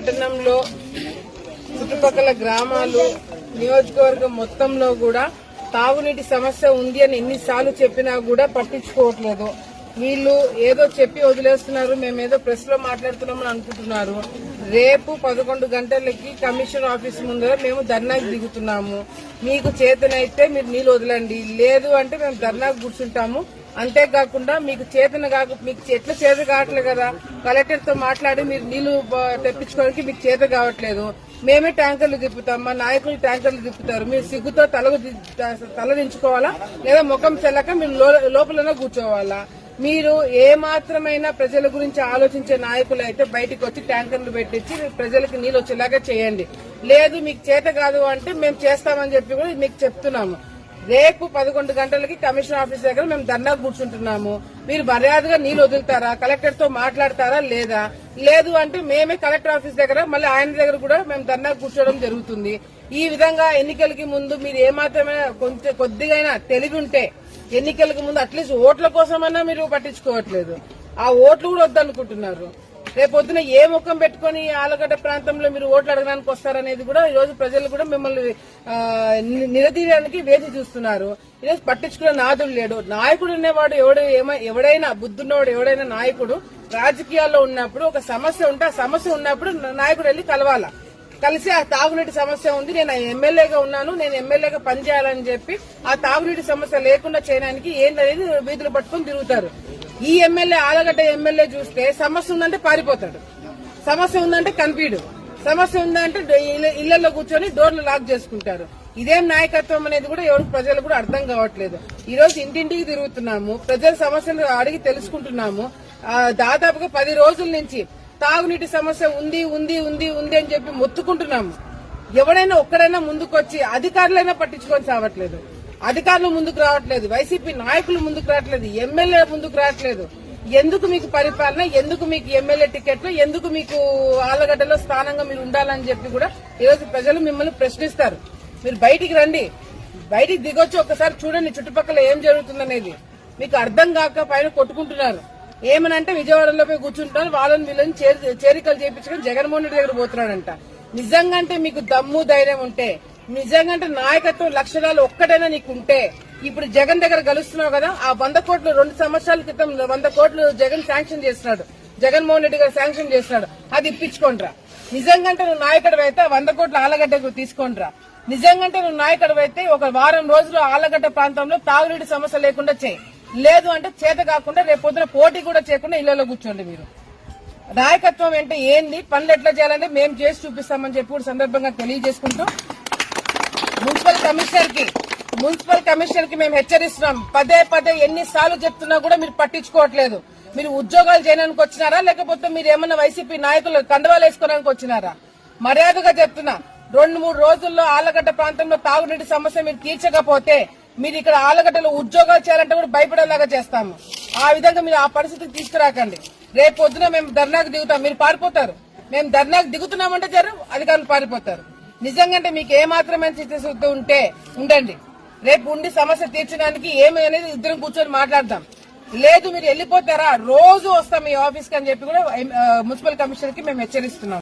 పట్టణంలో చుట్టుపక్కల గ్రామాలు నియోజకవర్గం మొత్తంలో కూడా తాగునీటి సమస్య ఉంది అని ఎన్నిసార్లు చెప్పినా కూడా పట్టించుకోవట్లేదు. వీళ్ళు ఏదో చెప్పి వదిలేస్తున్నారు మేమేదో ప్రెస్లో మాట్లాడుతున్నామని అనుకుంటున్నారు. రేపు పదకొండు గంటలకి కమిషన్ ఆఫీస్ ముందర మేము ధర్నాకి దిగుతున్నాము. మీకు చేతనైతే మీరు నీళ్ళు వదలండి. లేదు అంటే మేము ధర్నాకు కూర్చుంటాము. అంతేకాకుండా మీకు చేతన కాక మీకు ఎట్లా చేత కావట్లేదు కదా? కలెక్టర్తో మాట్లాడి మీరు నీళ్ళు తెప్పించుకోవడానికి మీకు చేత కావట్లేదు. మేమే ట్యాంకర్లు తిప్పుతాం మా నాయకులు ట్యాంకర్లు తిప్పుతారు. మీరు సిగ్గుతో తల తల దించుకోవాలా? లేదా ముఖం చెల్లక మీరు లో- లోపలనే కూర్చోవాలా? మీరు ఏ మాత్రమైనా ప్రజల గురించి ఆలోచించే నాయకులు అయితే బయటికి వచ్చి ట్యాంకర్లు పెట్టించి ప్రజలకు నీళ్ళు వచ్చేలాగా చేయండి. లేదు మీకు చేత కాదు అంటే మేము చేస్తామని చెప్పి కూడా మీకు చెప్తున్నాము. రేపు పదకొండు గంటలకి కమిషన్ ఆఫీస్ దగ్గర మేము ధర్నా కూర్చుంటున్నాము. మీరు మర్యాదగా నీళ్ళు వదులుతారా? కలెక్టర్తో మాట్లాడతారా లేదా? లేదు అంటే మేమే కలెక్టర్ ఆఫీస్ దగ్గర మళ్ళీ ఆయన దగ్గర కూడా మేము ధర్నా కూర్చోవడం జరుగుతుంది. ఈ విధంగా ఎన్నికలకి ముందు మీరు ఏమాత్రమైనా కొంచెం కొద్దిగైనా తెలివి ఉంటే ఎన్నికలకు ముందు అట్లీస్ట్ ఓట్ల కోసమైనా మీరు పట్టించుకోవట్లేదు. ఆ ఓట్లు కూడా వద్దనుకుంటున్నారు. రేపొద్దున ఏ ముఖం పెట్టుకుని ఆలగడ్డ ప్రాంతంలో మీరు ఓట్లు అడగడానికి వస్తారనేది కూడా ఈ రోజు ప్రజలు కూడా మిమ్మల్ని నిలదీయడానికి వేచి చూస్తున్నారు. ఈరోజు పట్టించుకునే నాదుడు లేడు. నాయకుడు ఉన్నవాడు ఎవడు ఎవడైనా బుద్ధున్నవాడు ఎవడైనా నాయకుడు రాజకీయాల్లో ఉన్నప్పుడు ఒక సమస్య ఉంటే ఆ సమస్య ఉన్నప్పుడు నాయకుడు వెళ్ళి కలవాల. కలిసి ఆ తాగునీటి సమస్య ఉంది. నేను ఎమ్మెల్యేగా ఉన్నాను. నేను ఎమ్మెల్యేగా పనిచేయాలని చెప్పి ఆ తాగునీటి సమస్య లేకుండా చేయడానికి ఏంటనేది వీధులు పట్టుకొని తిరుగుతారు. ఈ ఎమ్మెల్యే ఆలగడ్డ ఎమ్మెల్యే చూస్తే సమస్య ఉందంటే పారిపోతాడు. సమస్య ఉందంటే కనిపించడు సమస్య ఉందంటే ఇళ్ళ- ఇళ్ళలో కూర్చొని డోర్లు లాక్ చేసుకుంటారు. ఇదేం నాయకత్వం అనేది కూడా ఎవరు ప్రజలు కూడా అర్థం కావట్లేదు. ఈ రోజు ఇంటింటికి తిరుగుతున్నాము ప్రజల సమస్యలు అడిగి తెలుసుకుంటున్నాము. దాదాపుగా పది రోజుల నుంచి తాగునీటి సమస్య ఉంది ఉంది ఉంది ఉంది అని చెప్పి మొత్తుకుంటున్నాము. ఎవడైనా ఒక్కడైనా ముందుకొచ్చి అధికారులైనా పట్టించుకొని సావట్లేదు. అధికారులు ముందుకు రావట్లేదు. వైసీపీ నాయకులు ముందుకు రావట్లేదు. ఎమ్మెల్యే ముందుకు రావట్లేదు. ఎందుకు మీకు పరిపాలన? ఎందుకు మీకు ఎమ్మెల్యే టికెట్లు? ఎందుకు మీకు ఆలగడ్డలో స్థానంగా మీరు ఉండాలని చెప్పి కూడా ఈరోజు ప్రజలు మిమ్మల్ని ప్రశ్నిస్తారు. మీరు బయటికి రండి. బయటికి దిగొచ్చి ఒకసారి చూడండి చుట్టుపక్కల ఏం జరుగుతుందనేది. మీకు అర్థం కాక పైన కొట్టుకుంటున్నారు. ఏమనంటే విజయవాడలో పోయి కూర్చుంటారు. వాళ్ళని వీళ్ళని చేరి- చేరికలు చేయించుకుని జగన్మోహన్ రెడ్డి దగ్గర పోతున్నాడంట. నిజంగా అంటే మీకు దమ్ము ధైర్యం ఉంటే నిజంగా అంటే నాయకత్వం లక్షణాలు ఒక్కటైనా నీకు ఉంటే ఇప్పుడు జగన్ దగ్గర కలుస్తున్నావు కదా ఆ వంద కోట్లు రెండు సంవత్సరాల క్రితం వంద కోట్లు జగన్ శాంక్షన్ చేస్తున్నాడు. జగన్మోహన్ రెడ్డి గారు శాంక్షన్ చేస్తున్నాడు. అది ఇప్పించుకోండిరా. నిజంగంటే నువ్వు నాయకుడు అయితే వంద కోట్ల ఆలగడ్డకు తీసుకోండిరా. నిజంగంటే నువ్వు నాయకుడు అయితే ఒక వారం రోజులు ఆలగడ్డ ప్రాంతంలో తాగునీటి సమస్య లేకుండా చేయి. లేదు అంటే చేత కాకుండా రేపు పొద్దున పోటీ కూడా చేయకుండా ఇళ్ళలో కూర్చోండి మీరు. నాయకత్వం అంటే ఏంది? పనులు ఎట్లా చేయాలంటే మేము చేసి చూపిస్తామని చెప్పి కూడా సందర్భంగా తెలియజేసుకుంటూ మున్సిపల్ కమిషనర్కి మున్సిపల్ కమిషనర్కి మేము హెచ్చరిస్తున్నాం. పదే పదే ఎన్నిసార్లు చెప్తున్నా కూడా మీరు పట్టించుకోవట్లేదు. మీరు ఉద్యోగాలు చేయడానికి వచ్చినారా? లేకపోతే మీరు ఏమన్నా వైసీపీ నాయకులు కండవాలు వేసుకోవడానికి వచ్చినారా? మర్యాదగా చెప్తున్నా. రెండు మూడు రోజుల్లో ఆలగడ్డ ప్రాంతంలో తాగునీటి సమస్య మీరు తీర్చకపోతే మీరు ఇక్కడ ఆలగడ్డలో ఉద్యోగాలు చేయాలంటే కూడా భయపడేలాగా చేస్తాము. ఆ విధంగా మీరు ఆ పరిస్థితికి తీసుకురాకండి. రేపు పొద్దున మేము ధర్నాకు దిగుతాం. మీరు పారిపోతారు. మేము ధర్నాకు దిగుతున్నామంటే జరు అధికారులు పారిపోతారు. నిజంగా అంటే మీకు ఏ చిత్తశుద్ధి ఉంటే ఉండండి. రేపు ఉండి సమస్య తీర్చడానికి ఏమి అనేది ఇద్దరం కూర్చొని మాట్లాడదాం. లేదు మీరు వెళ్ళిపోతారా? రోజు వస్తాం మీ ఆఫీస్కి అని చెప్పి కూడా మున్సిపల్ కమిషనర్కి మేము హెచ్చరిస్తున్నాం.